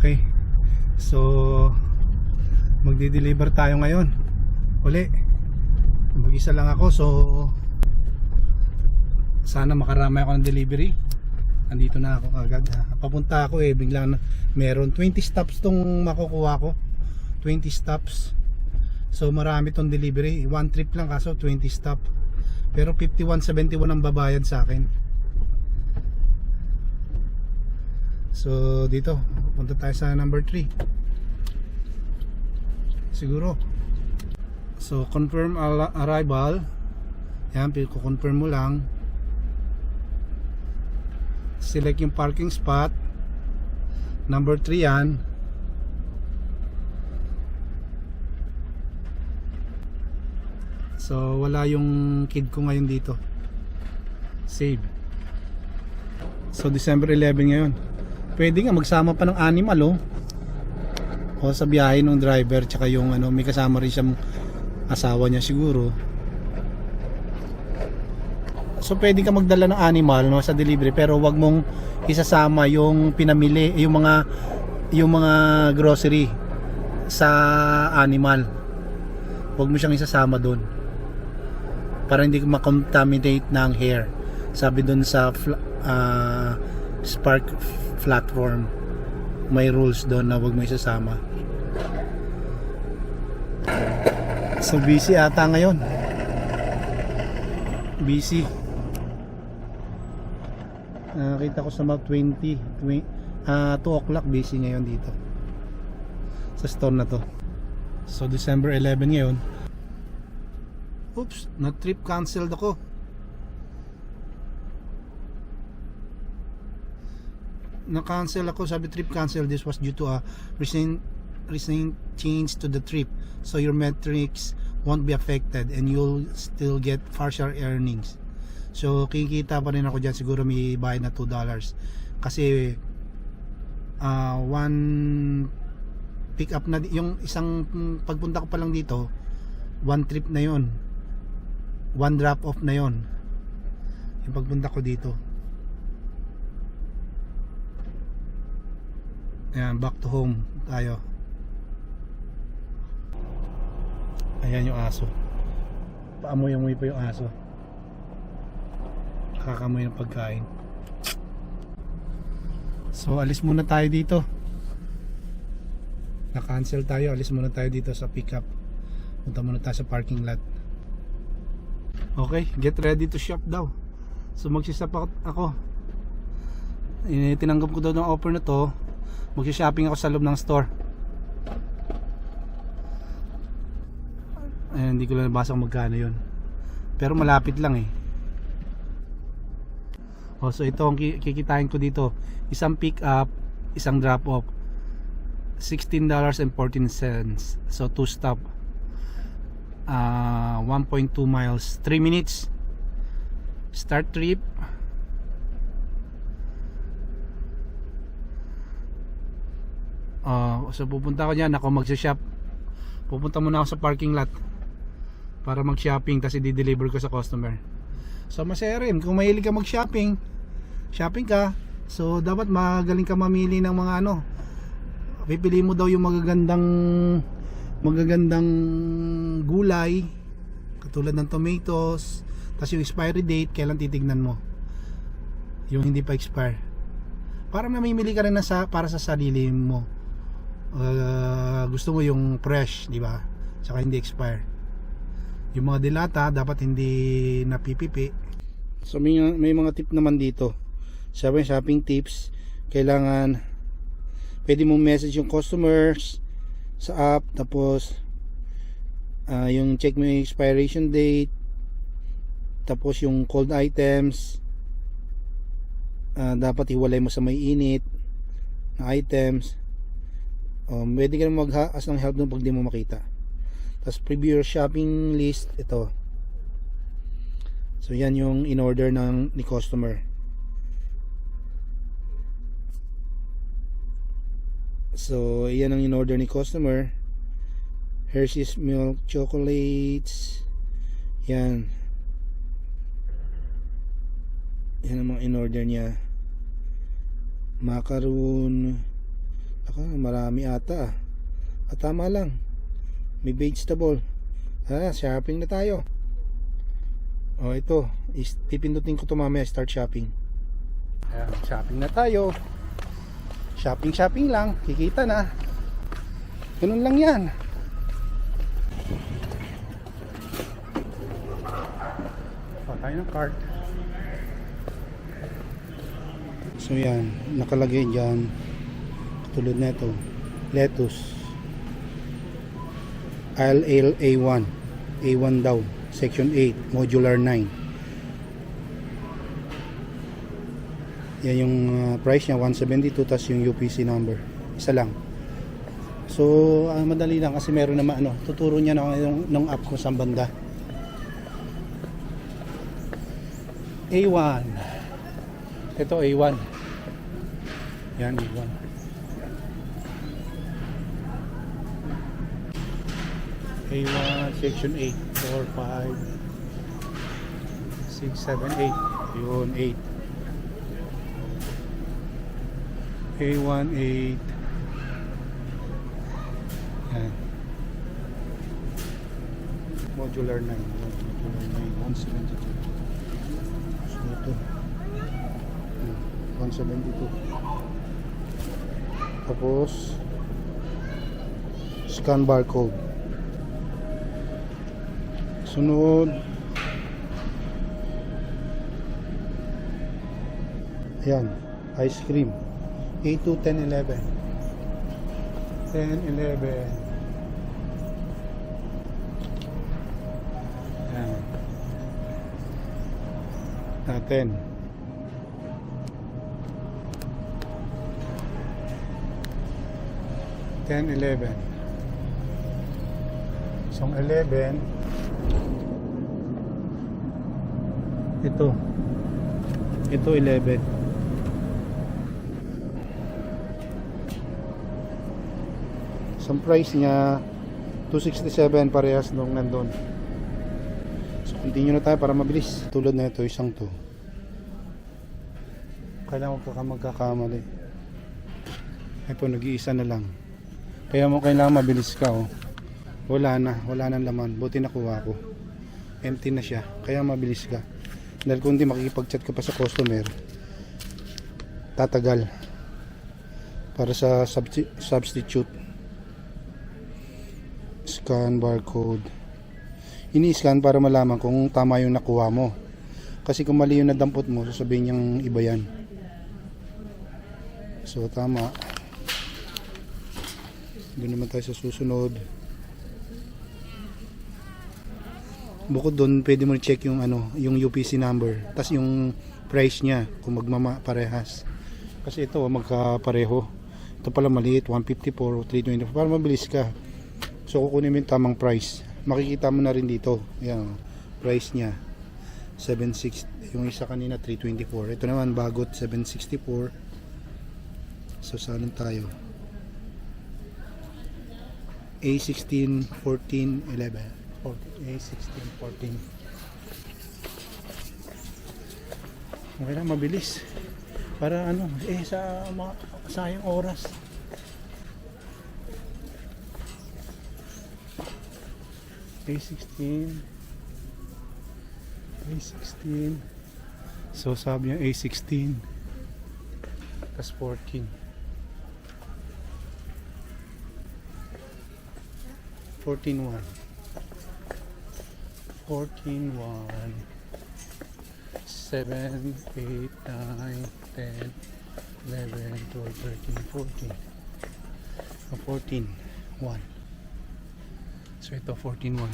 Okay. So, magdi-deliver tayo ngayon. Uli. Mag-isa lang ako. So, sana makarami ako ng delivery. Andito na ako agad. Papunta ako eh. Bigla na meron 20 stops tong makukuha ko. 20 stops. So, marami tong delivery. One trip lang kaso 20 stop. Pero 51.71 ang babayad sa akin. So dito, punta tayo sa number 3. Siguro. So confirm al- arrival. Yan, confirm mo lang. Select yung parking spot. Number 3 yan. So wala yung kid ko ngayon dito. Save. So December 11 ngayon. Pwede nga magsama pa ng animal oh. O sa biyahe ng driver tsaka yung ano may kasama rin siyang asawa niya siguro. So pwede ka magdala ng animal no sa delivery pero wag mong isasama yung pinamili yung mga yung mga grocery sa animal. Wag mo siyang isasama doon. Para hindi ma-contaminate ng hair. Sabi doon sa ah, Spark platform may rules doon na wag mo isasama. So busy ata ngayon. Busy. Nakita ko sa map 20, 20 ah 2 o'clock busy ngayon dito. Sa store na to. So December 11 ngayon. Oops, na trip canceled ako. Na-cancel ako. Sabi trip cancel. This was due to a recent recent change to the trip. So your metrics won't be affected and you'll still get partial earnings. So kikita pa rin ako dyan. Siguro may bayad na 2 dollars. Kasi uh, one pick up na yung isang pagpunta ko pa lang dito one trip na yon one drop off na yon yung pagpunta ko dito Ayan, back to home tayo. Ayan yung aso. Paamoy-amoy pa yung aso. Kakamoy ng pagkain. So, alis muna tayo dito. Na-cancel tayo. Alis muna tayo dito sa pickup. Punta muna tayo sa parking lot. Okay, get ready to shop daw. So, magsisap ako. Tinanggap ko daw ng offer na to Magsha-shopping ako sa loob ng store. Ayun, hindi ko lang nabasa kung magkano yun. Pero malapit lang eh. Oh, so ito ang ki- kikitain ko dito. Isang pick up, isang drop off. $16.14. So two stop. Uh, 1.2 miles. 3 minutes. Start trip. Uh, so pupunta ako dyan, ako magsa-shop. Pupunta muna ako sa parking lot para mag-shopping tapos i-deliver ko sa customer. So masaya rin kung mahilig ka mag-shopping, shopping ka. So dapat magaling ka mamili ng mga ano. Pipili mo daw yung magagandang magagandang gulay katulad ng tomatoes tapos yung expiry date kailan titignan mo yung hindi pa expire para mamimili ka rin na sa, para sa sarili mo uh, gusto mo yung fresh, di ba? Saka hindi expire. Yung mga dilata dapat hindi napipipi. So may, may mga tip naman dito. Sabi shopping tips, kailangan pwede mong message yung customers sa app tapos uh, yung check mo yung expiration date tapos yung cold items uh, dapat hiwalay mo sa may init na items um, pwede ka mag-ask ng help doon pag di mo makita. Tapos preview your shopping list ito. So yan yung in order ng ni customer. So yan ang in order ni customer. Hershey's milk chocolates. Yan. Yan ang mga in order niya. Macaroon Ako, marami ata. ah. At tama lang. May vegetable. Ah, shopping na tayo. Oh, ito. Is, pipindutin ko to mamaya start shopping. Ayan, shopping na tayo. Shopping, shopping lang. Kikita na. Ganun lang yan. Pa tayo ng cart. So yan, nakalagay dyan. Tulad nito. Lettuce. LL A1. A1 daw. Section 8. Modular 9. Yan yung uh, price niya. 172 tas yung UPC number. Isa lang. So, ah, madali lang kasi meron naman ano, tuturo niya na yung, ng app kung saan banda. A1. Ito A1. Yan A1. A1 section 8 4 5 6 7 8 yun 8 A1 8 yan. Modular 9 yan, modular 9 172 so ito. Yan, 172 tapos scan barcode sunod ayan ice cream. 8 to 10 11 10 11 ayan. Natin. Ten, eleven. So, ang eleven, ito. Ito, 11. So, price niya, 267 parehas nung nandun. So, continue na tayo para mabilis. Tulad na ito, isang to. Kailangan pa ka magkakamali. Ito, nag-iisa na lang. Kaya mo kailangan mabilis ka, oh. Wala na, wala nang laman. Buti nakuha ko. Empty na siya. Kaya mabilis ka. Dahil kung hindi makikipag-chat ka pa sa customer, tatagal. Para sa substi- substitute. Scan barcode. Ini-scan para malaman kung tama yung nakuha mo. Kasi kung mali yung nadampot mo, sasabihin niyang iba yan. So, tama. Doon naman tayo sa susunod. Bukod doon, pwede mo check yung ano, yung UPC number, tas yung price niya kung magmama parehas. Kasi ito magkapareho. Ito pala maliit, 154 o 324 para mabilis ka. So kukunin mo yung tamang price. Makikita mo na rin dito, yan, price niya. 760, yung isa kanina 324. Ito naman bagot 764. So saan tayo? A16, 14, 11. 14, A16, 14. Okay lang, mabilis. Para ano, eh sa mga sayang oras. A16 A16 So sabi niya A16 Tapos 14 14 1 14 1 7 8 9 10 11 12 13 14 Oh, 14 1 So oh, ito 14 1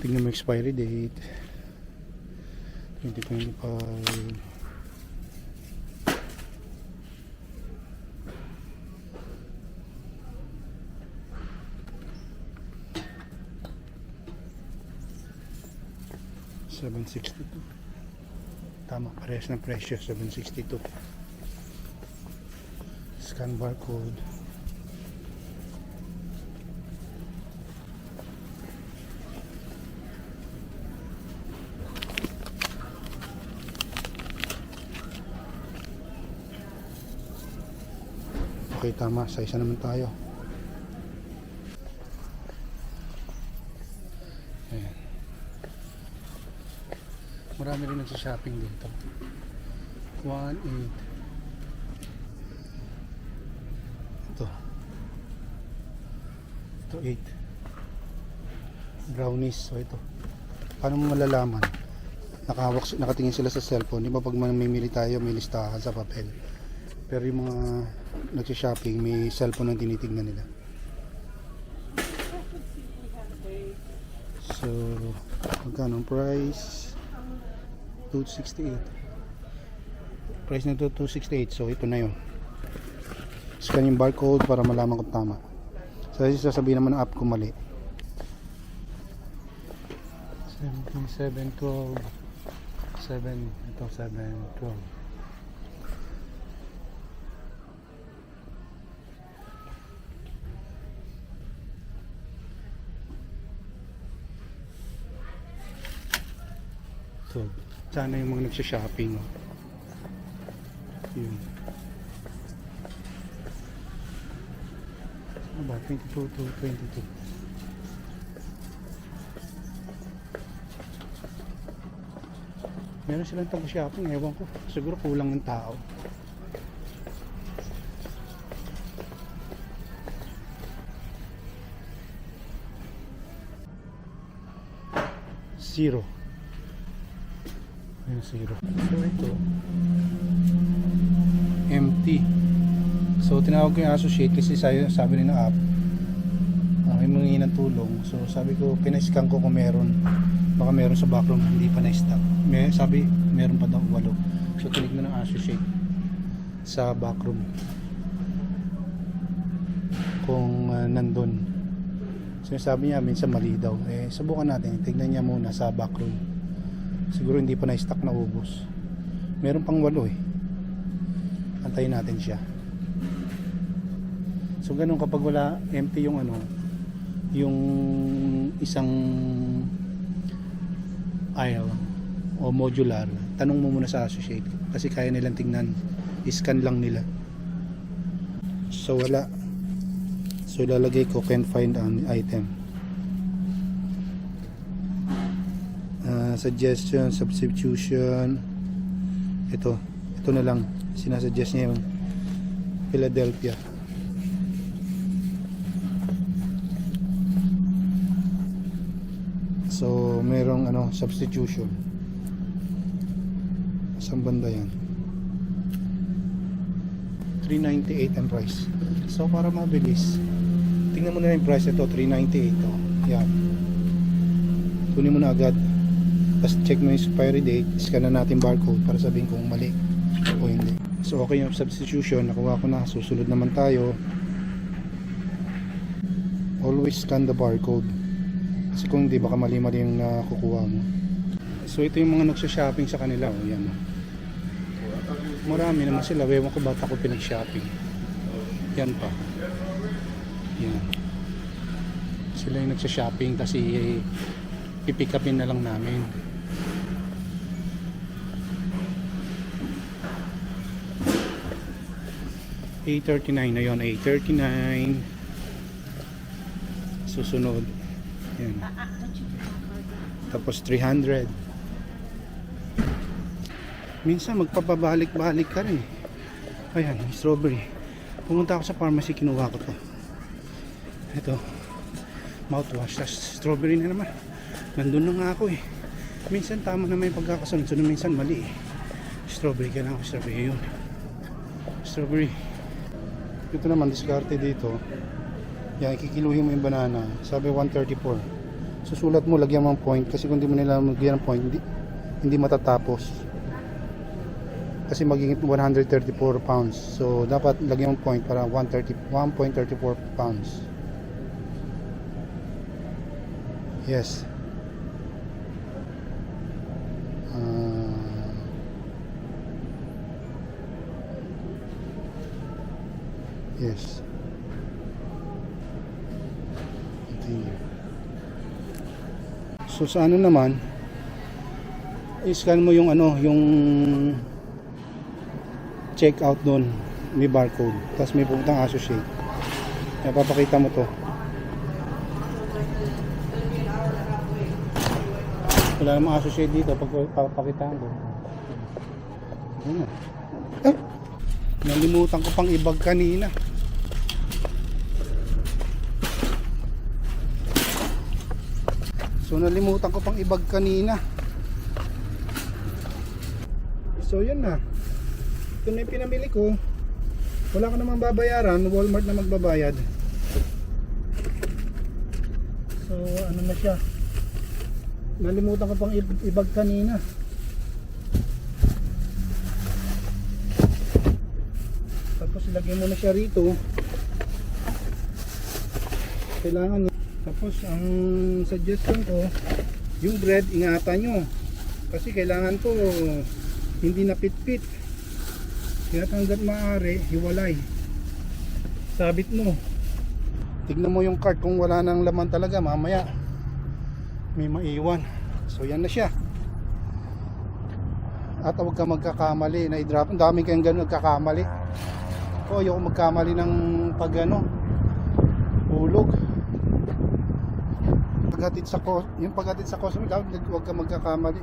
Tingnan mo expiry date. 2025 762 Tama, parehas ng presyo 762 Scan barcode Okay, tama. Sa isa naman tayo. Ayan. Marami rin nagsha-shopping dito. 1, 8. Ito. Ito 8. Brownies. So ito. Paano mo malalaman? Nakahawak, nakatingin sila sa cellphone. Di ba pag mamimili tayo, may listahan sa papel. Pero yung mga nagsha-shopping, may cellphone ang tinitingnan nila. So, magkano price? 268. Price nito 268. So, ito na yun. Scan yung barcode para malaman kung tama. So, sasabihin naman ng app kung mali. 17, 7, 12. 7, ito 7, 12. So, sana yung mga nagsha-shopping. Yun. Ano ba? 22 to 22. Meron silang tag-shopping, ewan ko. Siguro kulang ng tao. Zero. Ayun, zero. So ito, empty. So tinawag ko yung associate kasi sabi, sabi rin ng app, uh, may mangingi ng tulong. So sabi ko, pinascan ko kung meron. Baka meron sa backroom hindi pa na-stock. May, sabi, meron pa daw walo. So tinignan ng associate sa backroom kung uh, nandun. Sinasabi niya minsan mali daw. Eh subukan natin, tignan niya muna sa backroom. Siguro hindi pa na-stock na ubos. Meron pang walo eh. Antayin natin siya. So ganun kapag wala empty yung ano, yung isang aisle o modular, tanong mo muna sa associate kasi kaya nilang tingnan. I-scan lang nila. So wala. So ilalagay ko can find an item. Ah, suggestion, substitution. Ito, ito na lang. Sinasuggest niya yung Philadelphia. So, merong ano, substitution. Saan banda yan? 398 ang price. So, para mabilis, tingnan mo na yung price ito, 398. Oh. Yan. Kunin mo na agad. Tapos check mo yung expiry date, scan na natin barcode para sabihin kung mali o hindi. So, okay yung substitution. Nakuha ko na. Susunod naman tayo. Always scan the barcode. Kasi kung hindi, baka mali-mali yung nakukuha mo. So ito yung mga nagsha-shopping sa kanila. O yan. oh. Marami naman sila. Ewan ko ba't ako pinag-shopping. Yan pa. Yan. Sila yung nagsha-shopping kasi eh, pipick upin na lang namin. A39 na yun. A39. Susunod. Yan. Tapos 300. Minsan magpapabalik-balik ka rin. Ayan, may strawberry. Pumunta ako sa pharmacy, kinuha ko to. Ito. Mouthwash. Tapos strawberry na naman. Nandun na nga ako eh. Minsan tama naman yung pagkakasunod-sunod. Minsan mali eh. Strawberry ka lang. Strawberry yun. Strawberry. Ito naman, diskarte dito. Yan, ikikiluhin mo yung banana. Sabi 134. Susulat mo, lagyan mo ng point. Kasi kung di mo nila lagyan ng point, hindi, hindi matatapos. Kasi magiging 134 pounds. So, dapat lagyan mo point para 130, 1.34 pounds. Yes. Yes. Continue. So sa ano naman, i-scan mo yung ano, yung check out doon may barcode. Tapos may pupuntang associate. Kaya mo to. Wala namang associate dito pag papakitaan ko. Na. Ah! Nalimutan ko pang ibag kanina. So nalimutan ko pang ibag kanina. So yun na. Ito na yung pinamili ko. Wala ka namang babayaran. Walmart na magbabayad. So ano na siya. Nalimutan ko pang ibag kanina. Tapos ilagay mo na siya rito. Kailangan tapos ang suggestion ko, yung bread ingatan nyo. Kasi kailangan to hindi napitpit. Kaya hanggat maaari, hiwalay. Sabit mo. Tignan mo yung cart kung wala nang laman talaga mamaya. May maiwan. So yan na siya. At huwag ka magkakamali na i-drop. Ang daming kayong ganun nagkakamali. O ayoko magkamali ng pag ano, hulog paghatid sa ko yung paghatid sa customer dapat huwag ka magkakamali.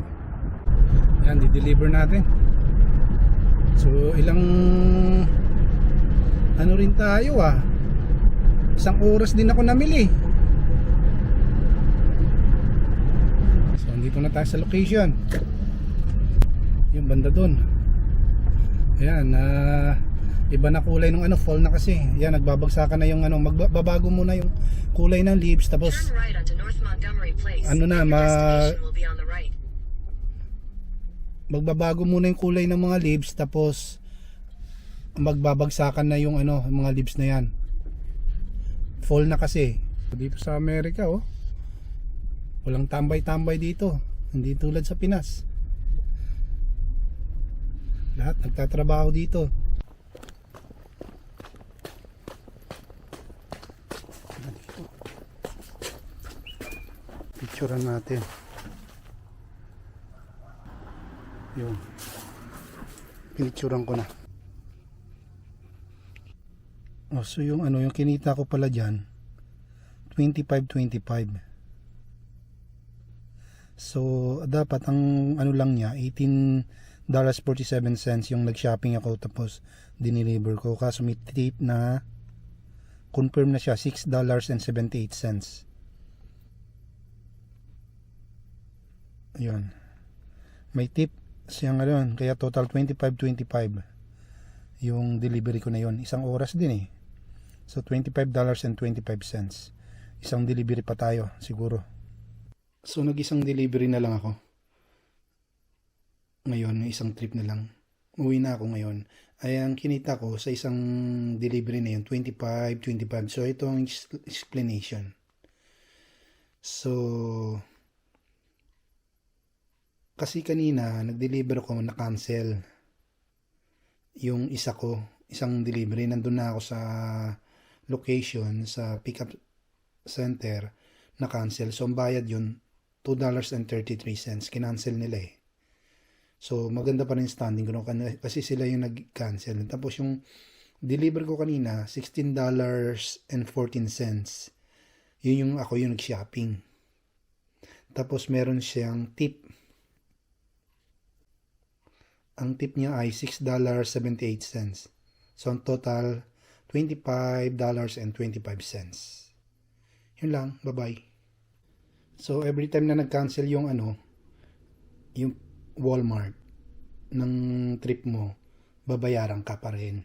Yan di-deliver natin. So ilang ano rin tayo ah. Isang oras din ako namili. So andito na tayo sa location. Yung banda dun. Ayan ah iba na kulay ng ano fall na kasi. Yan nagbabagsakan na yung ano magbabago muna yung kulay ng leaves. Tapos right. Ano na, ma- right. magbabago muna yung kulay ng mga leaves. Tapos magbabagsakan na yung ano yung mga leaves na yan. Fall na kasi. Dito sa Amerika oh. Walang tambay-tambay dito. Hindi tulad sa Pinas. Lahat nagtatrabaho dito picturean natin. Yun. Pinicturean ko na. Oh, so yung ano yung kinita ko pala dyan 25-25 so dapat ang ano lang niya 18 dollars 47 cents yung nag-shopping ako tapos dineliver ko. Kaso may tip na confirm na siya 6 dollars and 78 cents yun. May tip siyang ano yun, kaya total 25-25 yung delivery ko na yon isang oras din eh. So 25 dollars and 25 cents. Isang delivery pa tayo siguro. So nag isang delivery na lang ako. Ngayon isang trip na lang. Uwi na ako ngayon. Ay ang kinita ko sa isang delivery na yun 25-25 so ito ang ex- explanation. So kasi kanina nag-deliver ako na cancel yung isa ko isang delivery nandun na ako sa location sa pickup center na cancel so ang bayad yun $2.33 kinancel nila eh. So maganda pa rin standing ko kasi sila yung nag-cancel. Tapos yung deliver ko kanina $16.14 yun yung ako yung nag-shopping. Tapos meron siyang tip ang tip niya ay $6.78. So, ang total, $25.25. Yun lang. Bye-bye. So, every time na nag-cancel yung ano, yung Walmart ng trip mo, babayaran ka pa rin.